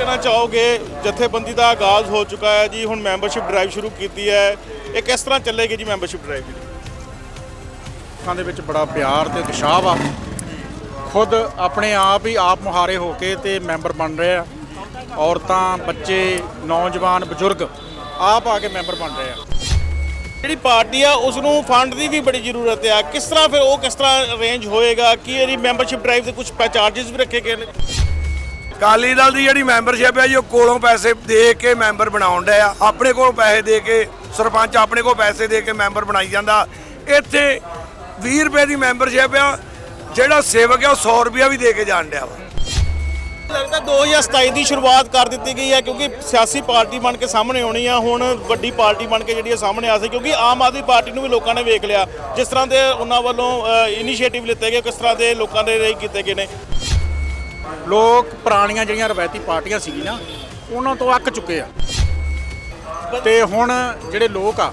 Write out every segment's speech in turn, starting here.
ਕਹਿਣਾ ਚਾਹੋਗੇ? ਜਥੇਬੰਦੀ ਦਾ ਆਗਾਜ਼ ਹੋ ਚੁੱਕਾ ਹੈ ਜੀ ਹੁਣ ਮੈਂਬਰਸ਼ਿਪ ਡਰਾਈਵ ਸ਼ੁਰੂ ਕੀਤੀ ਹੈ। ਇਹ ਕਿਸ ਤਰ੍ਹਾਂ ਚੱਲੇਗੀ ਜੀ ਮੈਂਬਰਸ਼ਿਪ ਡਰਾਈਵ ਲੋਕਾਂ ਦੇ ਵਿੱਚ ਬੜਾ ਪਿਆਰ ਤੇ ਉਤਸ਼ਾਹ ਵਾ। ਖੁਦ ਆਪਣੇ ਆਪ ਹੀ ਆਪ ਮੁਹਾਰੇ ਹੋ ਕੇ ਤੇ ਮੈਂਬਰ ਬਣ ਰਹੇ ਆ। ਔਰਤਾਂ ਬੱਚੇ ਨੌਜਵਾਨ ਬਜ਼ੁਰਗ ਆਪ ਆ ਕੇ ਮੈਂਬਰ ਬਣ ਰਹੇ ਆ। ਜਿਹੜੀ ਪਾਰਟੀ ਆ ਉਸ ਨੂੰ ਫੰਡ ਦੀ ਵੀ ਬੜੀ ਜ਼ਰੂਰਤ ਆ। ਕਿਸ ਤਰ੍ਹਾਂ ਫਿਰ ਉਹ ਕਿਸ ਤਰ੍ਹਾਂ ਅਰੇਂਜ ਹੋਏਗਾ? ਕੀ ਇਹਦੀ ਮੈਂਬਰਸ਼ਿਪ ਡਰਾਈਵ ਦੇ ਕੁਝ ਚਾਰजेस ਵੀ ਰੱਖੇ ਗਏ ਨੇ? ਅਕਾਲੀ ਦਲ ਦੀ ਜਿਹੜੀ ਮੈਂਬਰਸ਼ਿਪ ਹੈ ਜੀ, ਉਹ ਕੋਲੋਂ ਪੈਸੇ ਦੇ ਕੇ ਮੈਂਬਰ ਬਣਾਉਣ ਡਿਆ ਆ। ਆਪਣੇ ਕੋਲ ਪੈਸੇ ਦੇ ਕੇ ਸਰਪੰਚ ਆਪਣੇ ਕੋਲ ਪੈਸੇ ਦੇ ਕੇ ਮੈਂਬਰ ਬਣਾਈ ਜਾਂਦਾ। ਇੱਥੇ 20 ਰੁਪਏ ਦੀ ਮੈਂਬਰਸ਼ਿਪ ਆ, ਜਿਹੜਾ ਸੇਵਕ ਆ, ਉਹ 100 ਰੁਪਿਆ ਵੀ ਦੇ ਕੇ ਜਾਣ ਡਿਆ ਵਾ। ਲੱਗਦਾ 2027 ਦੀ ਸ਼ੁਰੂਆਤ ਕਰ ਦਿੱਤੀ ਗਈ ਹੈ, ਕਿਉਂਕਿ ਸਿਆਸੀ ਪਾਰਟੀ ਬਣ ਕੇ ਸਾਹਮਣੇ ਆਉਣੀ ਆ। ਹੁਣ ਵੱਡੀ ਪਾਰਟੀ ਬਣ ਕੇ ਜਿਹੜੀ ਆ, ਸਾਹਮਣੇ ਆ ਸੀ, ਕਿਉਂਕਿ ਆਮ ਆਦਮੀ ਪਾਰਟੀ ਨੂੰ ਵੀ ਲੋਕਾਂ ਨੇ ਵੇਖ ਲਿਆ। ਜਿਸ ਤਰ੍ਹਾਂ ਦੇ ਉਹਨਾਂ ਵੱਲੋਂ ਇਨੀਸ਼ੀਏਟਿਵ ਲਿੱਤੇ ਗਏ, ਕਿਸ ਤਰ੍ਹਾਂ ਦੇ ਲੋਕਾਂ ਦੇ ਲਈ ਕੀਤੇ ਗਏ ਨੇ। ਲੋਕ ਪੁਰਾਣੀਆਂ ਜਿਹੜੀਆਂ ਰਵਾਇਤੀ ਪਾਰਟੀਆਂ ਸੀਗੀ ਨਾ, ਉਹਨਾਂ ਤੋਂ ਅੱਕ ਚੁੱਕੇ ਆ। ਤੇ ਹੁਣ ਜਿਹੜੇ ਲੋਕ ਆ,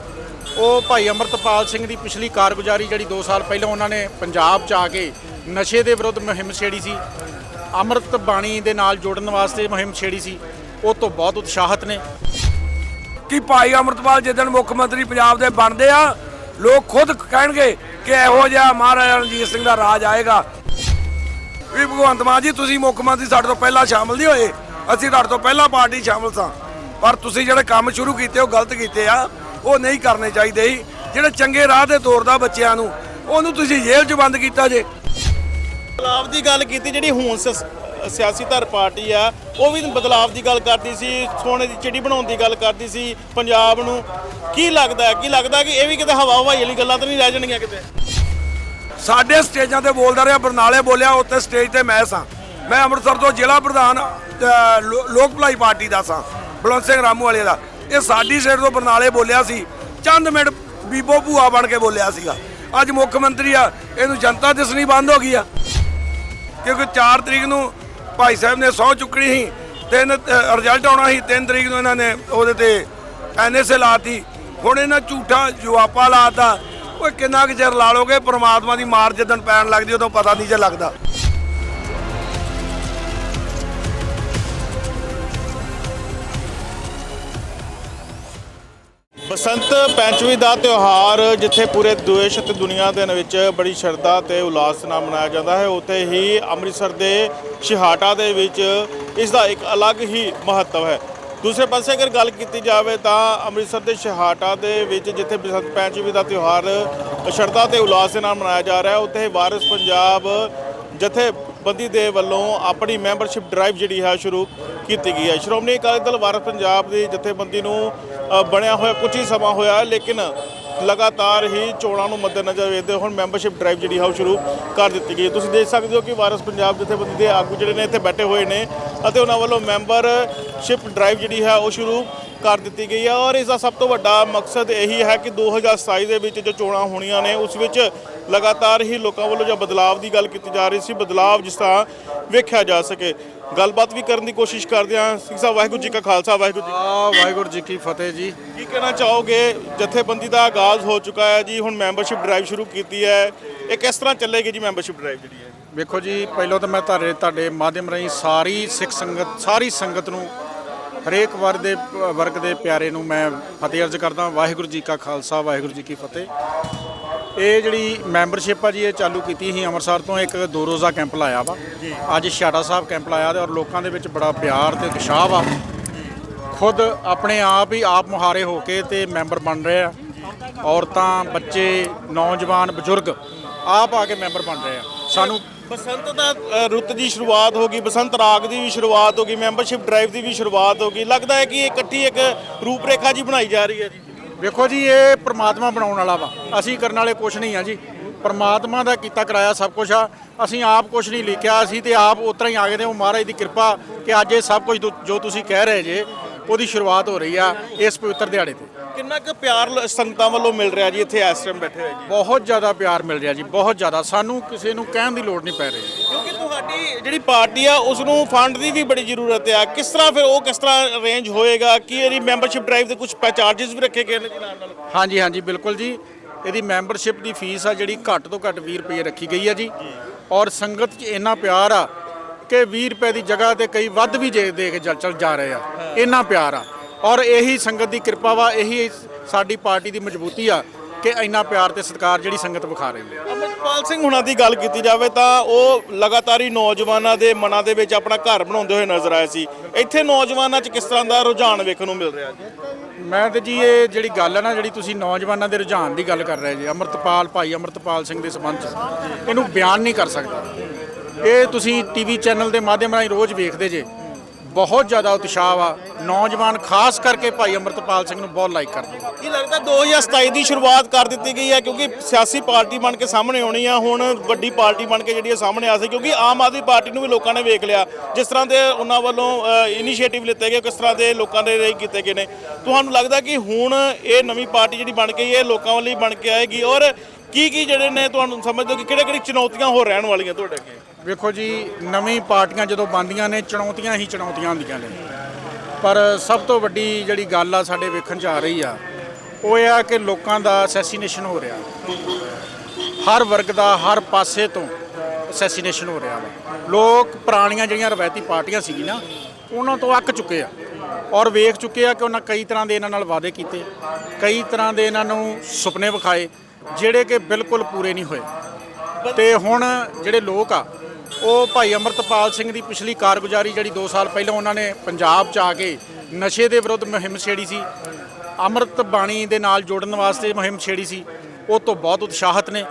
ਉਹ ਭਾਈ ਅਮਰਤਪਾਲ ਸਿੰਘ ਦੀ ਪਿਛਲੀ ਕਾਰਗੁਜ਼ਾਰੀ ਜਿਹੜੀ 2 ਸਾਲ ਪਹਿਲਾਂ ਉਹਨਾਂ ਨੇ ਪੰਜਾਬ 'ਚ ਆ ਕੇ ਨਸ਼ੇ ਦੇ ਵਿਰੁੱਧ ਮੁਹਿੰਮ ਛੇੜੀ ਸੀ, ਅੰਮ੍ਰਿਤ ਬਾਣੀ ਦੇ ਨਾਲ ਜੋੜਨ ਵਾਸਤੇ ਮੁਹਿੰਮ ਛੇੜੀ ਸੀ, ਉਹ ਤੋਂ ਬਹੁਤ ਉਤਸ਼ਾਹਤ ਨੇ। ਕਿ ਭਾਈ ਅਮਰਤਪਾਲ ਜਿੱਦਣ ਮੁੱਖ ਮੰਤਰੀ ਪੰਜਾਬ ਦੇ ਬਣਦੇ ਆ, ਲੋਕ ਖੁਦ ਕਹਿਣਗੇ ਕਿ ਇਹੋ ਜਿਹਾ ਮਹਾਰਾਜਾ ਰਣਜੀਤ ਸਿੰਘ ਦਾ ਰਾਜ ਆਏਗਾ। ਵੀ ਭਗਵੰਤ ਮਾਨ ਜੀ, ਤੁਸੀਂ ਮੁੱਖ ਮੰਤਰੀ ਸਾਡੇ ਤੋਂ ਪਹਿਲਾਂ ਸ਼ਾਮਲ ਨਹੀਂ ਹੋਏ। ਅਸੀਂ ਤੁਹਾਡੇ ਤੋਂ ਪਹਿਲਾਂ ਪਾਰਟੀ ਸ਼ਾਮਲ ਸਾਂ। ਪਰ ਤੁਸੀਂ ਜਿਹੜੇ ਕੰਮ ਸ਼ੁਰੂ ਕੀਤੇ, ਉਹ ਗਲਤ ਕੀਤੇ ਆ। ਉਹ ਨਹੀਂ ਕਰਨੇ ਚਾਹੀਦੇ। ਜਿਹੜੇ ਚੰਗੇ ਰਾਹ ਤੇ ਤੋਰਦਾ ਬੱਚਿਆਂ ਨੂੰ, ਉਹਨੂੰ ਤੁਸੀਂ ਜੇਲ੍ਹ 'ਚ ਬੰਦ ਕੀਤਾ ਜੇ। ਬਦਲਾਵ ਦੀ ਗੱਲ ਕੀਤੀ, ਜਿਹੜੀ ਹੁਣ ਸ- ਸਿਆਸੀ ਧਰ ਪਾਰਟੀ ਆ, ਉਹ ਵੀ ਬਦਲਾਵ ਦੀ ਗੱਲ ਕਰਦੀ ਸੀ, ਸੋਨੇ ਦੀ ਚਿੜੀ ਬਣਾਉਣ ਦੀ ਗੱਲ ਕਰਦੀ ਸੀ ਪੰਜਾਬ ਨੂੰ। ਕੀ ਲੱਗਦਾ ਕੀ ਲੱਗਦਾ ਕਿ ਇਹ ਵੀ ਕਿਤੇ ਹਵਾ ਹਵਾਈ ਵਾਲੀ ਗੱਲਾਂ ਤਾਂ ਨਹੀਂ ਰਹਿ ਜਾਣਗੀਆਂ ਕਿਤੇ? ਸਾਡੇ ਸਟੇਜਾਂ ਤੇ ਬੋਲਦਾ ਰਿਹਾ ਬਰਨਾਲੇ ਬੋਲਿਆ ਉੱਥੇ ਸਟੇਜ ਤੇ ਮੈਂ ਸਾਂ। ਮੈਂ ਅੰਮ੍ਰਿਤਸਰ ਤੋਂ ਜ਼ਿਲ੍ਹਾ ਪ੍ਰਧਾਨ ਅ, ਲੋਕ ਭਲਾਈ ਪਾਰਟੀ ਦਾ ਸਾਂ ਬਲਵੰਤ ਸਿੰਘ ਰਾਮੂ ਵਾਲੇ ਦਾ। ਇਹ ਸਾਡੀ ਸਾਈਡ ਤੋਂ ਬਰਨਾਲੇ ਬੋਲਿਆ ਸੀ ਚੰਦ ਮਿੰਟ ਬੀਬੋ ਭੂਆ ਬਣ ਕੇ ਬੋਲਿਆ ਸੀਗਾ। ਅੱਜ ਮੁੱਖ ਮੰਤਰੀ ਆ ਇਹਨੂੰ ਜਨਤਾ ਦਿਸਣੀ ਬੰਦ ਹੋ ਗਈ ਆ। ਕਿਉਂਕਿ 4 ਤਰੀਕ ਨੂੰ ਭਾਈ ਸਾਹਿਬ ਨੇ ਸਹੁੰ ਚੁੱਕਣੀ ਸੀ ਤਿੰਨ ਰਿਜ਼ਲਟ ਆਉਣਾ ਸੀ 3 ਤਰੀਕ ਨੂੰ ਇਹਨਾਂ ਨੇ ਉਹਦੇ ਤੇ ਐਨਐਸਏ ਲਾਤੀ। ਹੁਣ ਇਹਨਾਂ ਝੂਠਾ ਜਵਾਪਾ ਲਾਤਾ ਓਏ ਕਿੰਨਾ ਕੁ ਚਿਰ ਲਾ ਲੋਗੇ? ਪ੍ਰਮਾਤਮਾ ਦੀ ਮਾਰ ਜਦੋਂ ਪੈਣ ਲੱਗਦੀ, ਉਦੋਂ ਪਤਾ ਨਹੀਂ ਜੇ ਲੱਗਦਾ। ਬਸੰਤ ਪੰਚਮੀ ਦਾ ਤਿਉਹਾਰ, ਜਿੱਥੇ ਪੂਰੇ ਦੇਸ਼ ਅਤੇ ਦੁਨੀਆ ਦੇ ਵਿੱਚ ਬੜੀ ਸ਼ਰਧਾ ਤੇ ਉਲਾਸ ਨਾਲ ਮਨਾਇਆ ਜਾਂਦਾ ਹੈ, ਉੱਥੇ ਹੀ ਅੰਮ੍ਰਿਤਸਰ ਦੇ ਛਿਹਾਟਾ ਦੇ ਵਿੱਚ ਇਸ ਦਾ ਇੱਕ ਅਲੱਗ ਹੀ ਮਹੱਤਵ ਹੈ। ਦੂਸਰੇ ਪਾਸੇ ਅਗਰ ਗੱਲ ਕੀਤੀ ਜਾਵੇ ਤਾਂ ਅੰਮ੍ਰਿਤਸਰ ਦੇ ਸ਼ਹਾਟਾ ਦੇ ਵਿੱਚ ਜਿੱਥੇ ਬਸੰਤ ਪੰਚਮੀ ਦਾ ਤਿਉਹਾਰ ਸ਼ਰਧਾ ਤੇ ਉਲਾਸ ਦੇ ਨਾਲ ਮਨਾਇਆ ਜਾ ਰਿਹਾ ਹੈ ਉੱਥੇ ਵਾਰਿਸ ਪੰਜਾਬ ਜਥੇਬੰਦੀ ਦੇ ਵੱਲੋਂ ਆਪਣੀ ਮੈਂਬਰਸ਼ਿਪ ਡਰਾਈਵ ਜਿਹੜੀ ਹੈ ਸ਼ੁਰੂ ਕੀਤੀ ਗਈ ਹੈ। ਸ਼੍ਰੋਮਣੀ ਅਕਾਲੀ ਦਲ ਵਾਰਿਸ ਪੰਜਾਬ ਦੀ ਜਥੇਬੰਦੀ ਨੂੰ ਬਣਿਆ ਹੋਇਆ ਕੁਝ ਹੀ ਸਮਾਂ ਹੋਇਆ ਲੇਕਿਨ ਲਗਾਤਾਰ ਹੀ ਚੋਣਾਂ ਨੂੰ ਮੱਦੇਨਜ਼ਰ ਵੇਖਦੇ ਹੁਣ ਮੈਂਬਰਸ਼ਿਪ ਡਰਾਈਵ ਜਿਹੜੀ ਹੈ ਉਹ ਸ਼ੁਰੂ ਕਰ ਦਿੱਤੀ ਗਈ ਹੈ। ਤੁਸੀਂ ਦੇਖ ਸਕਦੇ ਹੋ ਕਿ ਵਾਰਸ ਪੰਜਾਬ ਜਥੇਬੰਦੀ ਦੇ ਆਗੂ ਜਿਹੜੇ ਨੇ ਇੱਥੇ ਬੈਠੇ ਹੋਏ ਨੇ ਅਤੇ ਉਹਨਾਂ ਵੱਲੋਂ ਮੈਂਬਰਸ਼ਿਪ ਡਰਾਈਵ ਜਿਹੜੀ ਹੈ ਉਹ ਸ਼ੁਰੂ ਕਰ ਦਿੱਤੀ ਗਈ ਹੈ। ਔਰ ਇਸ ਦਾ ਸਭ ਤੋਂ ਵੱਡਾ ਮਕਸਦ ਇਹੀ ਹੈ ਕਿ 2027 ਦੇ ਵਿੱਚ ਜੋ ਚੋਣਾਂ ਹੋਣੀਆਂ ਨੇ, ਉਸ ਵਿੱਚ ਲਗਾਤਾਰ ਹੀ ਲੋਕਾਂ ਵੱਲੋਂ ਜੋ ਬਦਲਾਵ ਦੀ ਗੱਲ ਕੀਤੀ ਜਾ ਰਹੀ ਸੀ ਬਦਲਾਵ ਜਿਸ ਤਰ੍ਹਾਂ ਵੇਖਿਆ ਜਾ ਸਕੇ। ਗੱਲਬਾਤ ਵੀ ਕਰਨ ਦੀ ਕੋਸ਼ਿਸ਼ ਕਰਦੇ ਹਾਂ। ਸਿੰਘ ਸਾਹਿਬ ਵਾਹਿਗੁਰੂ ਜੀ ਕਾ ਖਾਲਸਾ ਵਾਹਿਗੁਰੂ ਜੀ ਆ ਵਾਹਿਗੁਰੂ ਜੀ ਕੀ ਫਤਿਹ ਜੀ। ਕੀ ਕਹਿਣਾ ਚਾਹੋਗੇ? ਜਥੇਬੰਦੀ ਦਾ ਆਗਾਜ਼ ਹੋ ਚੁੱਕਾ ਹੈ ਜੀ ਹੁਣ ਮੈਂਬਰਸ਼ਿਪ ਡਰਾਈਵ ਸ਼ੁਰੂ ਕੀਤੀ ਹੈ। ਇਹ ਕਿਸ ਤਰ੍ਹਾਂ ਚੱਲੇਗੀ ਜੀ ਮੈਂਬਰਸ਼ਿਪ ਡਰਾਈਵ ਜਿਹੜੀ ਹੈ? ਵੇਖੋ ਜੀ ਪਹਿਲਾਂ ਤਾਂ ਮੈਂ ਤੁਹਾਡੇ ਤੁਹਾਡੇ ਮਾਧਿਅਮ ਰਾਹੀਂ ਸਾਰੀ ਸਿੱਖ ਸੰਗਤ ਸਾਰੀ ਸੰਗਤ ਨੂੰ ਹਰੇਕ ਵਰਗ ਦੇ ਵਰਗ ਦੇ ਪਿਆਰੇ ਨੂੰ ਮੈਂ ਫਤਿਹ ਅਰਜ਼ ਕਰਦਾ ਵਾਹਿਗੁਰੂ ਜੀ ਕਾ ਖਾਲਸਾ ਵਾਹਿਗੁਰੂ ਜੀ ਕੀ ਫਤਿਹ। ਇਹ ਜਿਹੜੀ ਮੈਂਬਰਸ਼ਿਪ ਆ ਜੀ ਇਹ ਚਾਲੂ ਕੀਤੀ ਸੀ ਅੰਮ੍ਰਿਤਸਰ ਤੋਂ। ਇੱਕ ਦੋ ਰੋਜ਼ਾ ਕੈਂਪ ਲਾਇਆ ਵਾ। ਅੱਜ ਛਾੜਾ ਸਾਹਿਬ ਕੈਂਪ ਲਾਇਆ ਤੇ ਔਰ ਲੋਕਾਂ ਦੇ ਵਿੱਚ ਬੜਾ ਪਿਆਰ ਤੇ ਉਤਸ਼ਾਹ ਵਾ। ਖੁਦ ਆਪਣੇ ਆਪ ਹੀ ਆਪ ਮੁਹਾਰੇ ਹੋ ਕੇ ਤੇ ਮੈਂਬਰ ਬਣ ਰਹੇ ਆ। ਔਰਤਾਂ ਬੱਚੇ ਨੌਜਵਾਨ ਬਜ਼ੁਰਗ ਆਪ ਆ ਕੇ ਮੈਂਬਰ ਬਣ ਰਹੇ ਆ। ਸਾਨੂੰ ਬਸੰਤ ਦਾ ਰੁੱਤ ਦੀ ਸ਼ੁਰੂਆਤ ਹੋ ਗਈ ਬਸੰਤ ਰਾਗ ਦੀ ਵੀ ਸ਼ੁਰੂਆਤ ਹੋ ਗਈ ਮੈਂਬਰਸ਼ਿਪ ਡਰਾਈਵ ਦੀ ਵੀ ਸ਼ੁਰੂਆਤ ਹੋ ਗਈ। ਲੱਗਦਾ ਹੈ ਕਿ ਇਹ ਇਕੱਠੀ ਇੱਕ ਰੂਪਰੇਖਾ ਜੀ ਬਣਾਈ ਜਾ ਰਹੀ ਹੈ ਜੀ। ਵੇਖੋ ਜੀ ਇਹ ਪ੍ਰਮਾਤਮਾ ਬਣਾਉਣ ਵਾਲਾ ਵਾ। ਅਸੀਂ ਕਰਨ ਵਾਲੇ ਕੁਝ ਨਹੀਂ ਆ ਜੀ। ਪ੍ਰਮਾਤਮਾ ਦਾ ਕੀਤਾ ਕਰਾਇਆ ਸਭ ਕੁਝ ਆ। ਅਸੀਂ ਆਪ ਕੁਝ ਨਹੀਂ ਲਿਖਿਆ ਅਸੀਂ ਤੇ ਆਪ ਉਤਰਾ ਹੀ ਆ ਗਏ ਨੇ। ਉਹ ਮਹਾਰਾਜ ਦੀ ਕਿਰਪਾ ਕਿ ਅੱਜ ਇਹ ਸਭ ਕੁਝ ਜੋ- ਤੁਸੀਂ ਕਹਿ ਰਹੇ ਜੇ ਉਹਦੀ ਸ਼ੁਰੂਆਤ ਹੋ ਰਹੀ ਆ ਇਸ ਪਵਿੱਤਰ ਦਿਹਾੜੇ ਤੇ। ਕਿੰਨਾ ਕੁ ਪਿਆਰ ਸੰਗਤਾਂ ਵੱਲੋਂ ਮਿਲ ਰਿਹਾ ਜੀ ਇੱਥੇ ਇਸ ਟਾਈਮ ਬੈਠੇ ਹੋਏ ਜੀ? ਬਹੁਤ ਜ਼ਿਆਦਾ ਪਿਆਰ ਮਿਲ ਰਿਹਾ ਜੀ ਬਹੁਤ ਜ਼ਿਆਦਾ। ਸਾਨੂੰ ਕਿਸੇ ਨੂੰ ਕਹਿਣ ਦੀ ਲੋੜ ਨਹੀਂ ਪੈ ਰਹੀ। ਕਿਉਂਕਿ ਤੁਹਾਡੀ ਜਿਹੜੀ ਪਾਰਟੀ ਆ ਉਸ ਨੂੰ ਫੰਡ ਦੀ ਵੀ ਬੜੀ ਜ਼ਰੂਰਤ ਆ। ਕਿਸ ਤਰ੍ਹਾਂ ਫਿਰ ਉਹ ਕਿਸ ਤਰ੍ਹਾਂ ਅਰੇਂਜ ਹੋਏਗਾ? ਕੀ ਇਹਦੀ ਮੈਂਬਰਸ਼ਿਪ ਡਰਾਈਵ ਦੇ ਕੁਝ ਚਾਰजेस ਵੀ ਰੱਖੇ ਗਏ ਨੇ ਜੀ ਨਾਲ ਨਾਲ? ਹਾਂਜੀ ਹਾਂਜੀ, ਬਿਲਕੁਲ ਜੀ। ਇਹਦੀ ਮੈਂਬਰਸ਼ਿਪ ਦੀ ਫੀਸ ਆ ਜਿਹੜੀ ਘੱਟ ਤੋਂ ਘੱਟ 20 ਰੁਪਏ ਰੱਖੀ ਗਈ ਆ ਜੀ। ਔਰ ਸੰਗਤ 'ਚ ਇੰਨਾ ਪਿਆਰ ਆ ਕਿ 20 ਰੁਪਏ ਦੀ ਜਗ੍ਹਾ ਤੇ ਕਈ ਵੱਧ ਵੀ ਜੇ ਦੇ ਕੇ ਚੱਲ ਚੱਲ ਜਾ ਰਹੇ ਆ। ਇੰਨਾ ਪਿਆਰ ਆ। ਔਰ ਇਹੀ ਸੰਗਤ ਦੀ ਕਿਰਪਾ ਵਾ, ਇਹੀ ਸਾਡੀ ਪਾਰਟੀ ਦੀ ਮਜ਼ਬੂਤੀ ਆ। ਕਿ ਇੰਨਾ ਪਿਆਰ ਤੇ ਸਤਿਕਾਰ ਜਿਹੜੀ ਸੰਗਤ ਵਿਖਾ ਰਹੀ ਹੈ ਅਮਰਪਾਲ ਸਿੰਘ ਹੁਣਾਂ ਦੀ ਗੱਲ ਕੀਤੀ ਜਾਵੇ ਤਾਂ ਉਹ ਲਗਾਤਾਰ ਹੀ ਨੌਜਵਾਨਾਂ ਦੇ ਮਨਾਂ ਦੇ ਵਿੱਚ ਆਪਣਾ ਘਰ ਬਣਾਉਂਦੇ ਹੋਏ ਨਜ਼ਰ ਆਏ ਸੀ। ਇੱਥੇ ਨੌਜਵਾਨਾਂ 'ਚ ਕਿਸ ਤਰ੍ਹਾਂ ਦਾ ਰੁਝਾਨ ਵੇਖਣ ਨੂੰ ਮਿਲ ਰਿਹਾ ਜੀ? ਮੈਂ ਤੇ ਜੀ ਇਹ ਜਿਹੜੀ ਗੱਲ ਹੈ ਨਾ ਜਿਹੜੀ ਤੁਸੀਂ ਨੌਜਵਾਨਾਂ ਦੇ ਰੁਝਾਨ ਦੀ ਗੱਲ ਕਰ ਰਹੇ ਜੀ ਅਮਰਤਪਾਲ ਭਾਈ ਅਮਰਤਪਾਲ ਸਿੰਘ ਦੇ ਸੰਬੰਧ ਚ ਇਹਨੂੰ ਬਿਆਨ ਨਹੀਂ ਕਰ ਸਕਦਾ। ਇਹ ਤੁਸੀਂ ਟੀਵੀ ਚੈਨਲ ਦੇ ਮਾਧਿਅਮ ਰਾਹੀਂ ਰੋਜ਼ ਵੇਖਦੇ ਜੇ ਬਹੁਤ ਜ਼ਿਆਦਾ ਉਤਸ਼ਾਹ ਵਾ ਨੌਜਵਾਨ ਖਾਸ ਕਰਕੇ ਭਾਈ ਅਮਰਤਪਾਲ ਸਿੰਘ ਨੂੰ ਬਹੁਤ ਲਾਈਕ ਕਰਦੇ ਕੀ ਲੱਗਦਾ 2027 ਦੀ ਸ਼ੁਰੂਆਤ ਕਰ ਦਿੱਤੀ ਗਈ ਹੈ? ਕਿਉਂਕਿ ਸਿਆਸੀ ਪਾਰਟੀ ਬਣ ਕੇ ਸਾਹਮਣੇ ਆਉਣੀ ਆ, ਹੁਣ ਵੱਡੀ ਪਾਰਟੀ ਬਣ ਕੇ ਜਿਹੜੀ ਇਹ ਸਾਹਮਣੇ ਆ ਸੀ, ਕਿਉਂਕਿ ਆਮ ਆਦਮੀ ਪਾਰਟੀ ਨੂੰ ਵੀ ਲੋਕਾਂ ਨੇ ਵੇਖ ਲਿਆ। ਜਿਸ ਤਰ੍ਹਾਂ ਦੇ ਉਹਨਾਂ ਵੱਲੋਂ ਇਨੀਸ਼ੀਏਟਿਵ ਲਿੱਤੇ ਗਏ, ਕਿਸ ਤਰ੍ਹਾਂ ਦੇ ਲੋਕਾਂ ਦੇ ਲਈ ਕੀਤੇ ਗਏ ਨੇ। ਤੁਹਾਨੂੰ ਲੱਗਦਾ ਕਿ ਹੁਣ ਇਹ ਨਵੀਂ ਪਾਰਟੀ ਜਿਹੜੀ ਬਣ ਗਈ ਹੈ ਲੋਕਾਂ ਵੱਲ ਹੀ ਬਣ ਕੇ ਆਏਗੀ? ਔਰ ਕੀ ਕੀ ਜਿਹੜੇ ਨੇ, ਤੁਹਾਨੂੰ ਸਮਝਦੇ ਹੋ ਕਿ ਕਿਹੜੇ ਕਿਹੜੀ ਚੁਣੌਤੀਆਂ ਹੋ ਰਹਿਣ ਵਾਲੀਆਂ ਤੁਹਾਡੇ ਅੱਗੇ? ਵੇਖੋ ਜੀ, ਨਵੀਂ ਪਾਰਟੀਆਂ ਜਦੋਂ ਬਣਦੀਆਂ ਨੇ, ਚੁਣੌਤੀਆਂ ਹੀ ਚੁਣੌਤੀਆਂ ਹੁੰਦੀਆਂ ਨੇ। ਪਰ ਸਭ ਤੋਂ ਵੱਡੀ ਜਿਹੜੀ ਗੱਲ ਆ ਸਾਡੇ ਵੇਖਣ ਚ ਆ ਰਹੀ ਆ, ਉਹ ਇਹ ਆ ਕਿ ਲੋਕਾਂ ਦਾ ਅਸੈਸੀਨੇਸ਼ਨ ਹੋ ਰਿਹਾ। ਹਰ ਵਰਗ ਦਾ, ਹਰ ਪਾਸੇ ਤੋਂ ਅਸੈਸੀਨੇਸ਼ਨ ਹੋ ਰਿਹਾ ਵਾ। ਲੋਕ ਪੁਰਾਣੀਆਂ ਜਿਹੜੀਆਂ ਰਵਾਇਤੀ ਪਾਰਟੀਆਂ ਸੀ ਨਾ, ਉਹਨਾਂ ਤੋਂ ਅੱਕ ਚੁੱਕੇ ਆ। ਔਰ ਵੇਖ ਚੁੱਕੇ ਆ ਕਿ ਉਹਨਾਂ ਕਈ ਤਰ੍ਹਾਂ ਦੇ ਇਹਨਾਂ ਨਾਲ ਵਾਅਦੇ ਕੀਤੇ, ਕਈ ਤਰ੍ਹਾਂ ਦੇ ਇਹਨਾਂ ਨੂੰ ਸੁਪਨੇ ਵਿਖਾਏ, ਜਿਹੜੇ ਕਿ ਬਿਲਕੁਲ ਪੂਰੇ ਨਹੀਂ ਹੋਏ। ਤੇ ਹੁਣ ਜਿਹੜੇ ਲੋਕ ਆ ਉਹ ਭਾਈ ਅਮਰਤਪਾਲ ਸਿੰਘ ਦੀ ਪਿਛਲੀ ਕਾਰਗੁਜ਼ਾਰੀ ਜਿਹੜੀ 2 ਸਾਲ ਪਹਿਲਾਂ ਉਹਨਾਂ ਨੇ ਪੰਜਾਬ 'ਚ ਆ ਕੇ ਨਸ਼ੇ ਦੇ ਵਿਰੁੱਧ ਮੁਹਿੰਮ ਛੇੜੀ ਸੀ ਅੰਮ੍ਰਿਤ ਬਾਣੀ ਦੇ ਨਾਲ ਜੋੜਨ ਵਾਸਤੇ ਮੁਹਿੰਮ ਛੇੜੀ ਸੀ ਉਹ ਤੋਂ ਬਹੁਤ ਉਤਸ਼ਾਹਤ ਨੇ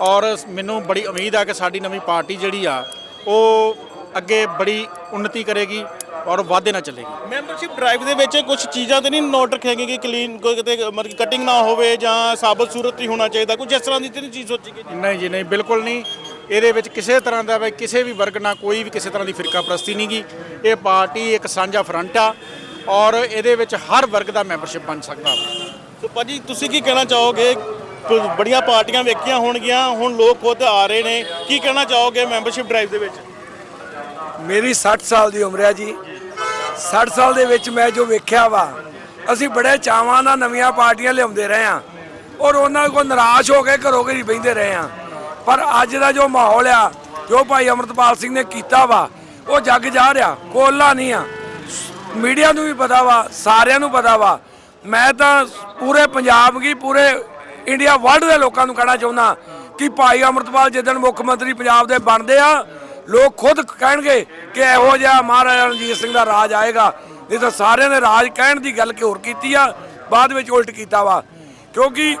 ਔਰ ਮੈਨੂੰ ਬੜੀ ਉਮੀਦ ਆ ਕਿ ਸਾਡੀ ਨਵੀਂ ਪਾਰਟੀ ਜਿਹੜੀ ਆ ਉਹ ਅੱਗੇ ਬੜੀ ਉન્નਤੀ ਕਰੇਗੀ ਔਰ ਵਾਧੇ ਨਾਲ ਚੱਲੇਗੀ। ਮੈਂਬਰਸ਼ਿਪ ਡਰਾਈਵ ਦੇ ਵਿੱਚ ਕੁਝ ਚੀਜ਼ਾਂ ਤੇ ਨਹੀਂ ਨੋਟ ਰੱਖੀਆਂ ਗਈਆਂ ਕਿ ਕਲੀਨ ਕੋਈ ਕਿਤੇ ਮਤਲਬ ਕਟਿੰਗ ਨਾ ਹੋਵੇ ਜਾਂ ਸਾਬਤ ਸੂਰਤ ਹੀ ਹੋਣਾ ਚਾਹੀਦਾ ਕੁਝ ਇਸ ਤਰ੍ਹਾਂ ਦੀ ਤੇ ਨਹੀਂ ਚੀਜ਼ ਸੋਚੀ ਗਈ। ਨਹੀਂ ਜੀ ਨਹੀਂ ਬਿਲਕੁਲ ਨਹੀਂ। ਇਹਦੇ ਵਿੱਚ ਕਿਸੇ ਤਰ੍ਹਾਂ ਦਾ ਵੀ ਕਿਸੇ ਵੀ ਵਰਗ ਨਾਲ ਕੋਈ ਵੀ ਕਿਸੇ ਤਰ੍ਹਾਂ ਦੀ ਫਿਰਕਾ ਪ੍ਰਸਤੀ ਨਹੀਂ ਗੀ। ਇਹ ਪਾਰਟੀ ਇੱਕ ਸਾਂਝਾ ਫਰੰਟ ਆ ਔਰ ਇਹਦੇ ਵਿੱਚ ਹਰ ਵਰਗ ਦਾ ਮੈਂਬਰਸ਼ਿਪ ਬਣ ਸਕਦਾ ਸੋ ਭਾਜੀ ਤੁਸੀਂ ਕੀ ਕਹਿਣਾ ਚਾਹੋਗੇ? ਬੜੀਆਂ ਪਾਰਟੀਆਂ ਵੇਖੀਆਂ ਹੋਣਗੀਆਂ ਹੁਣ ਲੋਕ ਖੁਦ ਆ ਰਹੇ ਨੇ। ਕੀ ਕਹਿਣਾ ਚਾਹੋਗੇ ਮੈਂਬਰਸ਼ਿਪ ਡਰਾਈਵ ਦੇ ਵਿੱਚ? ਮੇਰੀ 60 ਸਾਲ ਦੀ ਉਮਰ ਹੈ ਜੀ। 60 ਸਾਲ ਦੇ ਵਿੱਚ ਮੈਂ ਜੋ ਵੇਖਿਆ ਵਾ ਅਸੀਂ ਬੜੇ ਚਾਵਾਂ ਨਾਲ ਨਵੀਆਂ ਪਾਰਟੀਆਂ ਲਿਆਉਂਦੇ ਰਹੇ ਆ। ਔਰ ਉਹਨਾਂ ਕੋਲ ਨਿਰਾਸ਼ ਹੋ ਕੇ ਘਰੋਂ ਘਰੀ ਬੈਠੇ ਰਹੇ ਆ। ਪਰ ਅੱਜ ਦਾ ਜੋ ਮਾਹੌਲ ਆ, ਜੋ ਭਾਈ ਅਮਰਤਪਾਲ ਸਿੰਘ ਨੇ ਕੀਤਾ ਵਾ, ਉਹ ਜੱਗ ਜਾ ਰਿਹਾ, ਕੋਲਾ ਨਹੀਂ ਆ। ਮੀਡੀਆ ਨੂੰ ਵੀ ਪਤਾ ਵਾ, ਸਾਰਿਆਂ ਨੂੰ ਪਤਾ ਵਾ। ਮੈਂ ਤਾਂ ਪੂਰੇ ਪੰਜਾਬ ਕੀ ਪੂਰੇ ਇੰਡੀਆ ਵਰਲਡ ਦੇ ਲੋਕਾਂ ਨੂੰ ਕਹਿਣਾ ਚਾਹੁੰਦਾ ਕਿ ਭਾਈ ਅਮਰਤਪਾਲ ਜਿੱਦਣ ਮੁੱਖ ਮੰਤਰੀ ਪੰਜਾਬ ਦੇ ਬਣਦੇ ਆ, ਲੋਕ ਖੁਦ ਕਹਿਣਗੇ ਕਿ ਇਹੋ ਜਿਹਾ ਮਹਾਰਾਜਾ ਰਣਜੀਤ ਸਿੰਘ ਦਾ ਰਾਜ ਆਏਗਾ। ਨਹੀਂ ਤਾਂ ਸਾਰਿਆਂ ਨੇ ਰਾਜ ਕਹਿਣ ਦੀ ਗੱਲ ਕਿ ਹੋਰ ਕੀਤੀ ਆ, ਬਾਅਦ ਵਿੱਚ ਉਲਟ ਕੀਤਾ ਵਾ। ਕਿਉਂਕਿ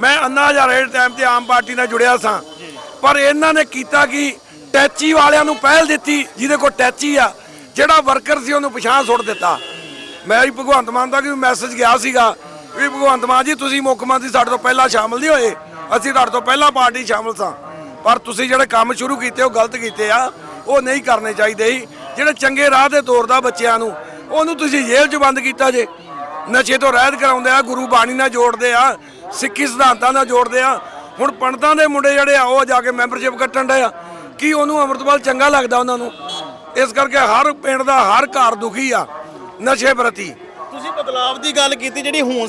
ਮੈਂ ਅੰਨਾ ਹਜ਼ਾਰੇ ਟਾਈਮ ਤੇ ਆਮ ਪਾਰਟੀ ਨਾਲ ਜੁੜਿਆ ਸਾਂ। ਪਰ ਇਹਨਾਂ ਨੇ ਕੀਤਾ ਕਿ? ਟੈਚੀ ਵਾਲਿਆਂ ਨੂੰ ਪਹਿਲ ਦਿੱਤੀ ਜਿਹਦੇ ਕੋਲ ਟੈਚੀ ਆ। ਜਿਹੜਾ ਵਰਕਰ ਸੀ ਉਹਨੂੰ ਪਛਾਣ ਸੁੱਟ ਦਿੱਤਾ। ਮੈਂ ਵੀ ਭਗਵੰਤ ਮਾਨ ਦਾ ਕਿ ਮੈਸੇਜ ਗਿਆ ਸੀਗਾ ਵੀ ਭਗਵੰਤ ਮਾਨ ਜੀ ਤੁਸੀਂ ਮੁੱਖ ਮੰਤਰੀ ਸਾਡੇ ਤੋਂ ਪਹਿਲਾਂ ਸ਼ਾਮਲ ਨਹੀਂ ਹੋਏ। ਅਸੀਂ ਤੁਹਾਡੇ ਤੋਂ ਪਹਿਲਾਂ ਪਾਰਟੀ ਸ਼ਾਮਲ ਸਾਂ। ਪਰ ਤੁਸੀਂ ਜਿਹੜੇ ਕੰਮ ਸ਼ੁਰੂ ਕੀਤੇ ਉਹ ਗਲਤ ਕੀਤੇ ਆ। ਉਹ ਨਹੀਂ ਕਰਨੇ ਚਾਹੀਦੇ। ਸੀ ਜਿਹੜੇ ਚੰਗੇ ਰਾਹ ਤੇ ਤੋਰਦਾ ਬੱਚਿਆਂ ਨੂੰ ਉਹਨੂੰ ਤੁਸੀਂ ਜੇਲ੍ਹ 'ਚ ਬੰਦ ਕੀਤਾ ਜੇ। ਨਸ਼ੇ ਤੋਂ ਰਹਿਤ ਕਰਾਉਂਦੇ ਆ ਗੁਰੂ ਬਾਣੀ ਨਾਲ ਜੋੜਦੇ ਆ। ਸਿੱਖੀ ਸਿਧਾਂਤਾਂ ਨਾਲ ਜੋੜਦੇ ਆ। ਹੁਣ ਪੰਡਤਾਂ ਦੇ ਮੁੰਡੇ ਜਿਹੜੇ ਆ ਉਹ ਜਾ ਕੇ ਮੈਂਬਰਸ਼ਿਪ ਕੱਟਣ ਡਏ ਆ। ਕੀ ਉਹਨੂੰ ਅੰਮ੍ਰਿਤਪਾਲ ਚੰਗਾ ਲੱਗਦਾ ਉਹਨਾਂ ਨੂੰ? ਇਸ ਕਰਕੇ ਹਰ ਪਿੰਡ ਦਾ ਹਰ ਘਰ ਦੁਖੀ ਆ ਨਸ਼ੇ ਪ੍ਰਤੀ। ਤੁਸੀਂ ਬਦਲਾਵ ਦੀ ਗੱਲ ਕੀਤੀ ਜਿਹੜੀ ਹੁਣ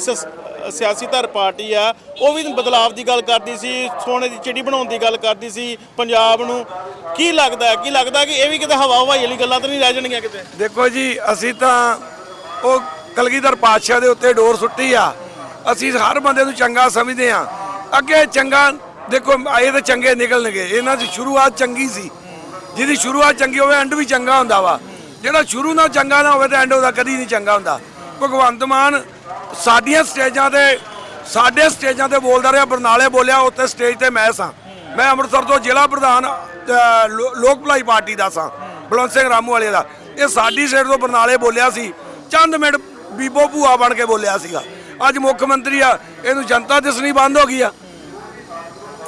ਸਿਆਸੀ ਧਰ ਪਾਰਟੀ ਆ ਉਹ ਵੀ ਬਦਲਾਵ ਦੀ ਗੱਲ ਕਰਦੀ ਸੀ ਸੋਨੇ ਦੀ ਚਿੜੀ ਬਣਾਉਣ ਦੀ ਗੱਲ ਕਰਦੀ ਸੀ ਪੰਜਾਬ ਨੂੰ। ਕੀ ਲੱਗਦਾ? ਕੀ ਲੱਗਦਾ ਕਿ ਇਹ ਵੀ ਕਿਤੇ ਹਵਾ ਹਵਾਈ ਵਾਲੀ ਗੱਲਾਂ ਤਾਂ ਨਹੀਂ ਰਹਿ ਜਾਣਗੀਆਂ ਕਿਤੇ? ਦੇਖੋ ਜੀ ਅਸੀਂ ਤਾਂ ਉਹ ਕਲਗੀਧਰ ਪਾਤਸ਼ਾਹ ਦੇ ਉੱਤੇ ਡੋਰ ਸੁੱਟੀ ਆ। ਅਸੀਂ ਹਰ ਬੰਦੇ ਨੂੰ ਚੰਗਾ ਸਮਝਦੇ ਹਾਂ। ਅੱਗੇ ਚੰਗਾ, ਦੇਖੋ ਇਹ ਤਾਂ ਚੰਗੇ ਨਿਕਲਣਗੇ। ਇਹਨਾਂ ਦੀ ਸ਼ੁਰੂਆਤ ਚੰਗੀ ਸੀ। ਜਿਹਦੀ ਸ਼ੁਰੂਆਤ ਚੰਗੀ ਹੋਵੇ ਐਂਡ ਵੀ ਚੰਗਾ ਹੁੰਦਾ ਵਾ। ਜਿਹੜਾ ਸ਼ੁਰੂ ਨਾਲ ਚੰਗਾ ਨਾ ਹੋਵੇ ਤਾਂ ਐਂਡ ਉਹਦਾ ਕਦੀ ਨਹੀਂ ਚੰਗਾ ਹੁੰਦਾ। ਭਗਵੰਤ ਮਾਨ ਸਾਡੀਆਂ ਸਟੇਜਾਂ ਤੇ, ਸਾਡੇ ਸਟੇਜਾਂ ਤੇ ਬੋਲਦਾ ਰਿਹਾ, ਬਰਨਾਲੇ ਬੋਲਿਆ, ਉੱਥੇ ਸਟੇਜ ਤੇ ਮੈਂ ਸਾਂ। ਮੈਂ ਅੰਮ੍ਰਿਤਸਰ ਤੋਂ ਜ਼ਿਲ੍ਹਾ ਪ੍ਰਧਾਨ ਲੋ- ਲੋਕ ਭਲਾਈ ਪਾਰਟੀ ਦਾ ਸਾਂ। ਬਲਵੰਤ ਸਿੰਘ ਰਾਮੂ ਵਾਲੇ ਦਾ। ਇਹ ਸਾਡੀ ਸਾਈਡ ਤੋਂ ਬਰਨਾਲੇ ਬੋਲਿਆ ਸੀ। ਚੰਦ ਮਿੰਟ ਬੀਬੋ ਭੂਆ ਬਣ ਕੇ ਬੋਲਿਆ ਸੀਗਾ। ਅੱਜ ਮੁੱਖ ਮੰਤਰੀ ਆ ਇਹਨੂੰ ਜਨਤਾ ਦਿਸਣੀ ਬੰਦ ਹੋ ਗਈ ਆ।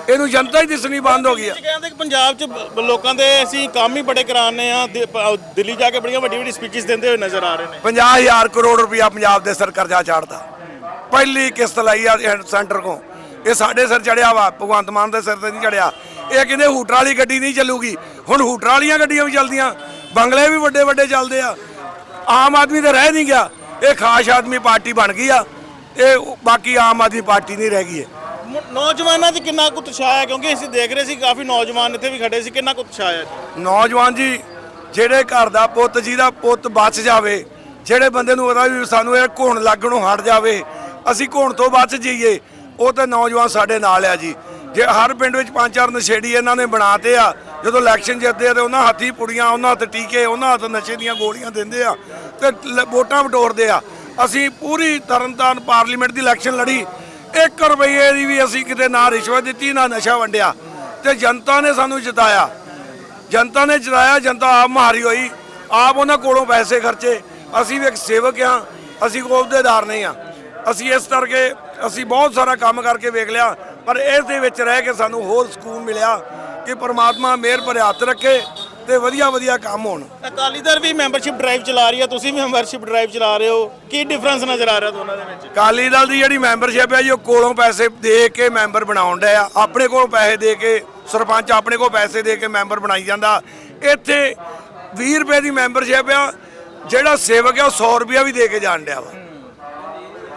ਇਹਨੂੰ ਜਨਤਾ ਹੀ ਦਿਸਣੀ ਬੰਦ ਹੋ ਗਈ ਆ। ਕਹਿੰਦੇ ਕਿ ਪੰਜਾਬ 'ਚ ਬ- ਲੋਕਾਂ ਦੇ ਅਸੀਂ ਕੰਮ ਹੀ ਬੜੇ ਕਰਾਣੇ ਆ ਦਿ- ਪ- ਦਿੱਲੀ ਜਾ ਕੇ ਬੜੀਆਂ ਵੱਡੀ ਵੱਡੀ ਸਪੀਚਸ ਦਿੰਦੇ ਹੋਏ ਨਜ਼ਰ ਆ ਰਹੇ ਨੇ। 50000 ਕਰੋੜ ਰੁਪਇਆ ਪੰਜਾਬ ਦੇ ਸਿਰ ਕਰਜ਼ਾ ਚਾੜਦਾ ਪਹਿਲੀ ਕਿਸ਼ਤ ਲਈ ਆ ਇਹ ਸੈਂਟਰ ਕੋ ਇਹ ਸਾਡੇ ਸਿਰ ਚੜਿਆ ਵਾ ਭਗਵੰਤ ਮਾਨ ਦੇ ਸਿਰ ਤੇ ਨਹੀਂ ਚੜਿਆ। ਇਹ ਕਹਿੰਦੇ ਹੂਟਰ ਵਾਲੀ ਗੱਡੀ ਨਹੀਂ ਚੱਲੂਗੀ। ਹੁਣ ਹੂਟਰ ਵਾਲੀਆਂ ਗੱਡੀਆਂ ਵੀ ਚੱਲਦੀਆਂ ਬੰਗਲੇ ਵੀ ਵੱਡੇ ਵੱਡੇ ਚੱਲਦੇ ਆ। ਆਮ ਆਦਮੀ ਤੇ ਰਹਿ ਨਹੀਂ ਗਿਆ। ਇਹ ਖਾਸ ਆਦਮੀ ਪਾਰਟੀ ਬਣ ਗਈ ਆ। ਇਹ ਬਾਕੀ ਆਮ ਆਦਮੀ ਪਾਰਟੀ ਨਹੀਂ ਰਹਿ ਗਈ ਹੈ। ਨੌਜਵਾਨਾਂ 'ਚ ਕਿੰਨਾ ਕੁ ਉਤਸ਼ਾਹ ਹੈ? ਕਿਉਂਕਿ ਅਸੀਂ ਦੇਖ ਰਹੇ ਸੀ ਕਾਫੀ ਨੌਜਵਾਨ ਇੱਥੇ ਵੀ ਖੜੇ ਸੀ। ਕਿੰਨਾ ਕੁ ਉਤਸ਼ਾਹ ਹੈ? ਨੌਜਵਾਨ ਜੀ ਜਿਹੜੇ ਘਰ ਦਾ ਪੁੱਤ ਜਿਹਦਾ ਪੁੱਤ ਬਚ ਜਾਵੇ ਜਿਹੜੇ ਬੰਦੇ ਨੂੰ ਪਤਾ ਵੀ ਸਾਨੂੰ ਇਹ ਘੁਣ ਲੱਗਣੋਂ ਹਟ ਜਾਵੇ ਅਸੀਂ ਘੁਣ ਤੋਂ ਬਚ ਜਾਈਏ ਉਹ ਤਾਂ ਨੌਜਵਾਨ ਸਾਡੇ ਨਾਲ ਆ ਜੀ। ਜੇ ਹਰ ਪਿੰਡ ਵਿੱਚ ਪੰਜ ਚਾਰ ਨਸ਼ੇੜੀ ਇਹਨਾਂ ਨੇ ਬਣਾਤੇ ਆ ਜਦੋਂ ਇਲੈਕਸ਼ਨ ਜਿੱਤਦੇ ਆ ਤੇ ਉਹਨਾਂ ਹੱਥੀ ਪੁੜੀਆਂ ਉਹਨਾਂ ਹੱਥ ਟੀਕੇ ਉਹਨਾਂ ਹੱਥ ਨਸ਼ੇ ਦੀਆਂ ਗੋਲੀਆਂ ਦਿੰਦੇ ਆ ਤੇ ਵੋਟਾਂ ਵਟੋਰਦੇ ਆ। ਅਸੀਂ ਪੂਰੀ ਤਰਨਤਾਰਨ ਪਾਰਲੀਮੈਂਟ ਦੀ ਇਲੈਕਸ਼ਨ ਲੜੀ। 1 ਰੁਪਏ ਦੀ ਵੀ ਅਸੀਂ ਕਿਤੇ ਨਾ ਰਿਸ਼ਵਤ ਦਿੱਤੀ, ਨਾ ਨਸ਼ਾ ਵੰਡਿਆ। ਤੇ ਜਨਤਾ ਨੇ ਸਾਨੂੰ ਜਿਤਾਇਆ। ਜਨਤਾ ਨੇ ਜਿਤਾਇਆ, ਜਨਤਾ ਆਪ ਮਾਰੀ ਹੋਈ। ਆਪ ਉਹਨਾਂ ਕੋਲੋਂ ਪੈਸੇ ਖਰਚੇ। ਅਸੀਂ ਵੀ ਇੱਕ ਸੇਵਕ ਆ ਅਸੀਂ ਕੋਈ ਅਹੁਦੇਦਾਰ ਨਹੀਂ ਆ ਅਸੀਂ ਇਸ ਕਰਕੇ ਅਸੀਂ ਬਹੁਤ ਸਾਰਾ ਕੰਮ ਕਰਕੇ ਵੇਖ ਲਿਆ। ਪਰ ਇਸ ਦੇ ਵਿੱਚ ਰਹਿ ਕੇ ਸਾਨੂੰ ਹੋਰ ਸਕੂਨ ਮਿਲਿਆ ਕਿ ਪਰਮਾਤਮਾ ਮਿਹਰ ਭਰੇ ਹੱਥ ਰੱਖੇ। ਤੇ ਵਧੀਆ ਵਧੀਆ ਕੰਮ ਹੋਣ। ਅਕਾਲੀ ਦਲ ਵੀ ਮੈਂਬਰਸ਼ਿਪ ਡਰਾਈਵ ਚਲਾ ਰਹੀ ਹੈ ਤੁਸੀਂ ਵੀ ਮੈਂਬਰਸ਼ਿਪ ਡਰਾਈਵ ਚਲਾ ਰਹੇ ਹੋ। ਕੀ ਡਿਫਰੈਂਸ ਨਜ਼ਰ ਆ ਰਿਹਾ ਦੋਨਾਂ ਦੇ ਵਿੱਚ? ਅਕਾਲੀ ਦਲ ਦੀ ਜਿਹੜੀ ਮੈਂਬਰਸ਼ਿਪ ਹੈ ਜੀ ਉਹ ਕੋਲੋਂ ਪੈਸੇ ਦੇ ਕੇ ਮੈਂਬਰ ਬਣਾਉਣ ਡਿਆ ਆ। ਆਪਣੇ ਕੋਲੋਂ ਪੈਸੇ ਦੇ ਕੇ ਸਰਪੰਚ ਆਪਣੇ ਕੋਲ ਪੈਸੇ ਦੇ ਕੇ ਮੈਂਬਰ ਬਣਾਈ ਜਾਂਦਾ। ਇੱਥੇ 20 ਰੁਪਏ ਦੀ ਮੈਂਬਰਸ਼ਿਪ ਆ ਜਿਹੜਾ ਸੇਵਕ ਆ ਉਹ 100 ਰੁਪਿਆ ਵੀ ਦੇ ਕੇ ਜਾਣ ਡਿਆ ਵਾ।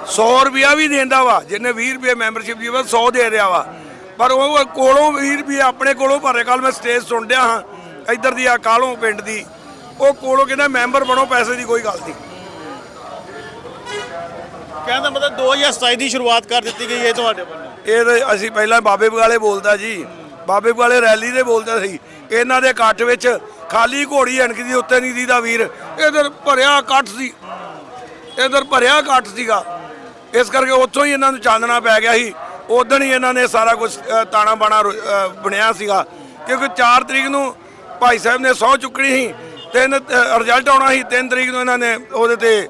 100 ਰੁਪਿਆ ਵੀ ਦਿੰਦਾ ਵਾ ਜਿਹਨੇ 20 ਰੁਪਏ ਮੈਂਬਰਸ਼ਿਪ ਦੀ ਵਾ 100 ਦੇ ਰਿਹਾ ਵਾ। ਪਰ ਉਹ ਕੋਲੋਂ 20 ਰੁਪਏ ਆਪਣੇ ਕੋਲੋਂ ਭਰੇ ਕੱਲ ਮੈਂ ਸਟੇਜ ਸੁਣ ਡਿਆ ਹਾਂ। ਇੱਧਰ ਦੀ ਆ ਕਾਲੋਂ ਪਿੰਡ ਦੀ ਉਹ ਕੋਲੋਂ ਕਹਿੰਦਾ ਮੈਂਬਰ ਬਣੋ ਪੈਸੇ ਦੀ ਕੋਈ ਗੱਲ ਨਹੀਂ। ਕਹਿਣ ਦਾ ਮਤਲਬ 2027 ਦੀ ਸ਼ੁਰੂਆਤ ਕਰ ਦਿੱਤੀ ਗਈ ਹੈ ਤੁਹਾਡੇ ਵੱਲੋਂ। ਇਹ ਤਾਂ ਅਸੀਂ ਪਹਿਲਾਂ ਬਾਬੇ ਬਗਾਲੇ ਬੋਲਦਾ ਜੀ। ਬਾਬੇ ਬਗਾਲੇ ਰੈਲੀ ਦੇ ਬੋਲਦਾ ਸੀ। ਇਹਨਾਂ ਦੇ ਇਕੱਠ ਵਿੱਚ ਖਾਲੀ ਘੋੜੀ ਅਣਕਦੀ ਉੱਤੇ ਨਹੀਂ ਦੀਦਾ ਵੀਰ। ਇਧਰ ਭਰਿਆ ਇਕੱਠ ਸੀ। ਇਧਰ ਭਰਿਆ ਇਕੱਠ ਸੀਗਾ। ਇਸ ਕਰਕੇ ਉੱਥੋਂ ਹੀ ਇਹਨਾਂ ਨੂੰ ਚਾਨਣਾ ਪੈ ਗਿਆ ਸੀ। ਉਦੋਂ ਹੀ ਇਹਨਾਂ ਨੇ ਸਾਰਾ ਕੁਝ ਤਾਣਾ ਬਾਣਾ ਬਣਿਆ ਸੀਗਾ। ਕਿਉਂਕਿ 4 ਤਰੀਕ ਨੂੰ ਭਾਈ ਸਾਹਿਬ ਨੇ ਸਹੁੰ ਚੁੱਕਣੀ ਸੀ, ਤਿੰਨ ਰਿਜ਼ਲਟ ਆਉਣਾ ਸੀ 3 ਤਰੀਕ ਨੂੰ ਇਹਨਾਂ ਨੇ ਉਹਦੇ ਤੇ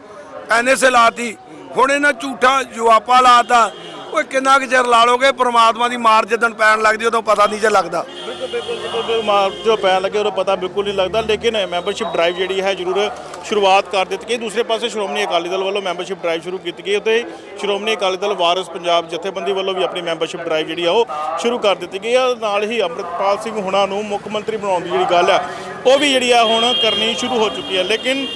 ਐਨਐਸਏ ਲਾਤੀ। ਹੁਣ ਇਹਨਾਂ ਝੂਠਾ ਜਵਾਪਾ ਲਾਤਾ। ਕੋਈ ਕਿੰਨਾ ਕੁ ਚਿਰ ਲਾ ਲੋਗੇ ਪ੍ਰਮਾਤਮਾ ਦੀ ਮਾਰ ਜਦੋਂ ਪੈਣ ਲੱਗਦੀ ਉਦੋਂ ਪਤਾ ਨਹੀਂ ਜੇ ਲੱਗਦਾ। ਬਿਲਕੁਲ ਬਿਲਕੁਲ ਬਿਲਕੁਲ ਮਾਰ ਜੋ ਪੈਣ ਲੱਗੇ ਉਦੋਂ ਪਤਾ ਬਿਲਕੁਲ ਨਹੀਂ ਲੱਗਦਾ, ਲੇਕਿਨ ਮੈਂਬਰਸ਼ਿਪ ਡਰਾਈਵ ਜਿਹੜੀ ਹੈ ਜ਼ਰੂਰ ਸ਼ੁਰੂਆਤ ਕਰ ਦਿੱਤੀ ਗਈ। ਦੂਸਰੇ ਪਾਸੇ ਸ਼੍ਰੋਮਣੀ ਅਕਾਲੀ ਦਲ ਵੱਲੋਂ ਮੈਂਬਰਸ਼ਿਪ ਡਰਾਈਵ ਸ਼ੁਰੂ ਕੀਤੀ ਗਈ। ਅਤੇ ਸ਼੍ਰੋਮਣੀ ਅਕਾਲੀ ਦਲ ਵਾਰਸ ਪੰਜਾਬ ਜਥੇਬੰਦੀ ਵੱਲੋਂ ਵੀ ਆਪਣੀ ਮੈਂਬਰਸ਼ਿਪ ਡਰਾਈਵ ਜਿਹੜੀ ਆ ਉਹ ਸ਼ੁਰੂ ਕਰ ਦਿੱਤੀ ਗਈ ਹੈ ਨਾਲ ਹੀ ਅੰਮ੍ਰਿਤਪਾਲ ਸਿੰਘ ਹੁਣਾਂ ਨੂੰ ਮੁੱਖ ਮੰਤਰੀ ਬਣਾਉਣ ਦੀ ਜਿਹੜੀ ਗੱਲ ਆ, ਉਹ ਵੀ ਜਿਹੜੀ ਆ ਹੁਣ ਕਰਨੀ ਸ਼ੁਰੂ ਹੋ ਚੁੱਕੀ ਹੈ ਲੇਕਿਨ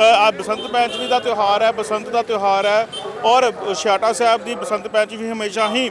ਆ ਬਸੰਤ ਪੰਚਮੀ ਦਾ ਤਿਉਹਾਰ ਹੈ, ਬਸੰਤ ਦਾ ਤਿਉਹਾਰ ਹੈ। ਔਰ ਛਿਆਟਾ ਸਾਹਿਬ ਦੀ ਬਸੰਤ ਪੰਚਮੀ ਹਮੇਸ਼ਾ ਹੀ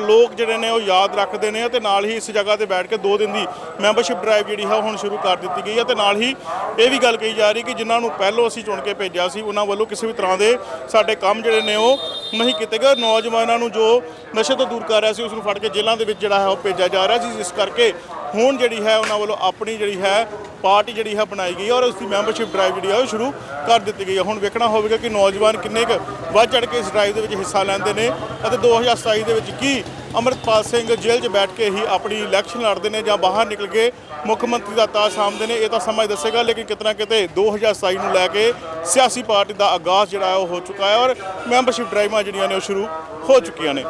ਲੋਕ ਜਿਹੜੇ ਨੇ ਉਹ ਯਾਦ ਰੱਖਦੇ ਨੇ ਤੇ ਨਾਲ ਹੀ ਇਸ ਜਗ੍ਹਾ ਤੇ ਬੈਠ ਕੇ 2 ਦਿਨ ਦੀ ਮੈਂਬਰਸ਼ਿਪ ਡਰਾਈਵ ਜਿਹੜੀ ਹੈ ਉਹ ਹੁਣ ਸ਼ੁਰੂ ਕਰ ਦਿੱਤੀ ਗਈ ਹੈ ਤੇ ਨਾਲ ਹੀ ਇਹ ਵੀ ਗੱਲ ਕਹੀ ਜਾ ਰਹੀ ਕਿ ਜਿਨ੍ਹਾਂ ਨੂੰ ਪਹਿਲੋਂ ਅਸੀਂ ਚੁਣ ਕੇ ਭੇਜਿਆ ਸੀ, ਉਹਨਾਂ ਵੱਲੋਂ ਕਿਸੇ ਵੀ ਤਰ੍ਹਾਂ ਦੇ ਸਾਡੇ ਕੰਮ ਜਿਹੜੇ ਨੇ ਉਹ ਨਹੀਂ ਕੀਤੇ ਗਏ। ਨੌਜਵਾਨਾਂ ਨੂੰ ਜੋ ਨਸ਼ੇ ਤੋਂ ਦੂਰ ਕਰ ਰਿਹਾ ਸੀ, ਉਸ ਨੂੰ ਫੜ ਕੇ ਜੇਲ੍ਹਾਂ ਦੇ ਵਿੱਚ ਜਿਹੜਾ ਹੈ ਉਹ ਭੇਜਿਆ ਜਾ ਰਿਹਾ ਸੀ। ਜਿਸ ਕਰਕੇ ਹੁਣ ਜਿਹੜੀ ਹੈ ਉਹਨਾਂ ਵੱਲੋਂ ਆਪਣੀ ਜਿਹੜੀ ਹੈ ਪਾਰਟੀ ਜਿਹੜੀ ਹੈ ਬਣਾਈ ਗਈ ਔਰ ਉਸ ਦੀ ਮੈਂਬਰਸ਼ਿਪ ਡਰਾਈਵ ਜਿਹੜੀ ਹੈ ਉਹ ਸ਼ੁਰੂ ਕਰ ਦਿੱਤੀ ਗਈ ਹੈ। ਹੁਣ ਵੇਖਣਾ ਹੋਵੇਗਾ ਕਿ ਨੌਜਵਾਨ ਕਿੰਨੇ ਕੁ ਵੱਧ ਚੜ ਕੇ ਇਸ ਡਰਾਈਵ ਦੇ ਵਿੱਚ ਹਿੱਸਾ ਲੈਂਦੇ ਨੇ ਅਤੇ 2027 ਦੇ ਵਿੱਚ ਕੀ ਅਮਰਿਤਪਾਲ ਸਿੰਘ ਜੇਲ੍ਹ 'ਚ ਬੈਠ ਕੇ ਹੀ ਆਪਣੀ ਇਲੈਕਸ਼ਨ ਲੜਦੇ ਨੇ ਜਾਂ ਬਾਹਰ ਨਿਕਲ ਕੇ ਮੁੱਖ ਮੰਤਰੀ ਦਾ ਤਾਜ ਸਾਂਭਦੇ ਨੇ, ਇਹ ਤਾਂ ਸਮਾਂ ਹੀ ਦੱਸੇਗਾ, ਲੇਕਿਨ ਕਿਤਨਾ ਕਿਤੇ 2027 ਨੂੰ ਲੈ ਕੇ ਸਿਆਸੀ ਪਾਰਟੀ ਦਾ ਆਗਾਜ਼ ਜਿਹੜਾ ਉਹ ਹੋ ਚੁੱਕਾ ਹੈ ਔਰ ਮੈਂਬਰਸ਼ਿਪ ਡਰਾਈਵਾਂ ਜਿਹੜੀਆਂ ਨੇ ਉਹ ਸ਼ੁਰੂ ਹੋ ਚੁੱਕੀਆਂ ਨੇ।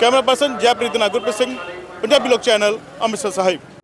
ਕੈਮਰਾ ਪਰਸਨ ਜੈਪ੍ਰੀਤ ਨਾਗੁਰਪ੍ਰੀਤ ਸਿੰਘ, ਪੰਜਾਬੀ ਲੋਕ ਚੈਨਲ ਅੰਮ੍ਰਿਤਸਰ ਸਾਹਿਬ।